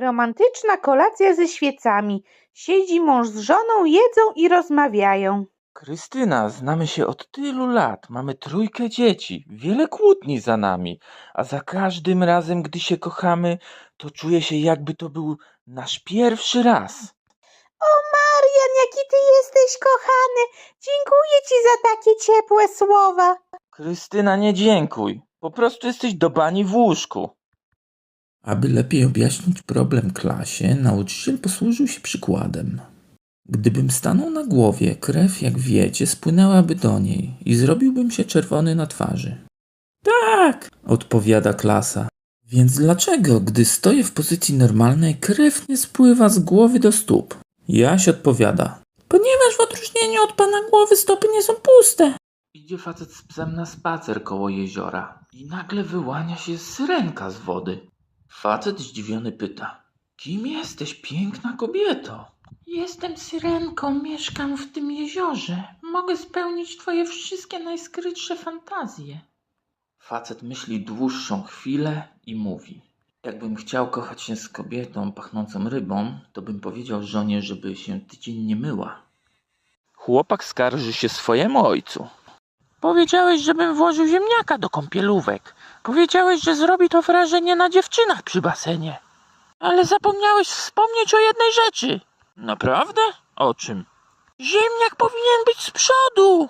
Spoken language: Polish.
Romantyczna kolacja ze świecami. Siedzi mąż z żoną, jedzą i rozmawiają. Krystyna, znamy się od tylu lat, mamy trójkę dzieci, wiele kłótni za nami, a za każdym razem, gdy się kochamy, to czuję się jakby to był nasz pierwszy raz. O Marian, jaki ty jesteś kochany! Dziękuję ci za takie ciepłe słowa. Krystyna, nie dziękuj, po prostu jesteś do bani w łóżku. Aby lepiej objaśnić problem klasie, nauczyciel posłużył się przykładem. Gdybym stanął na głowie, krew, jak wiecie, spłynęłaby do niej i zrobiłbym się czerwony na twarzy. Tak, odpowiada klasa. Więc dlaczego, gdy stoję w pozycji normalnej, krew nie spływa z głowy do stóp? Jaś odpowiada. Ponieważ w odróżnieniu od pana głowy stopy nie są puste. Idzie facet z psem na spacer koło jeziora i nagle wyłania się syrenka z wody. Facet zdziwiony pyta: Kim jesteś, piękna kobieto? Jestem syrenką, mieszkam w tym jeziorze. Mogę spełnić twoje wszystkie najskrytsze fantazje. Facet myśli dłuższą chwilę i mówi: Jakbym chciał kochać się z kobietą pachnącą rybą, to bym powiedział żonie, żeby się tydzień nie myła. Chłopak skarży się swojemu ojcu. Powiedziałeś, żebym włożył ziemniaka do kąpielówek. Powiedziałeś, że zrobi to wrażenie na dziewczynach przy basenie. Ale zapomniałeś wspomnieć o jednej rzeczy. Naprawdę? O czym? Ziemniak powinien być z przodu.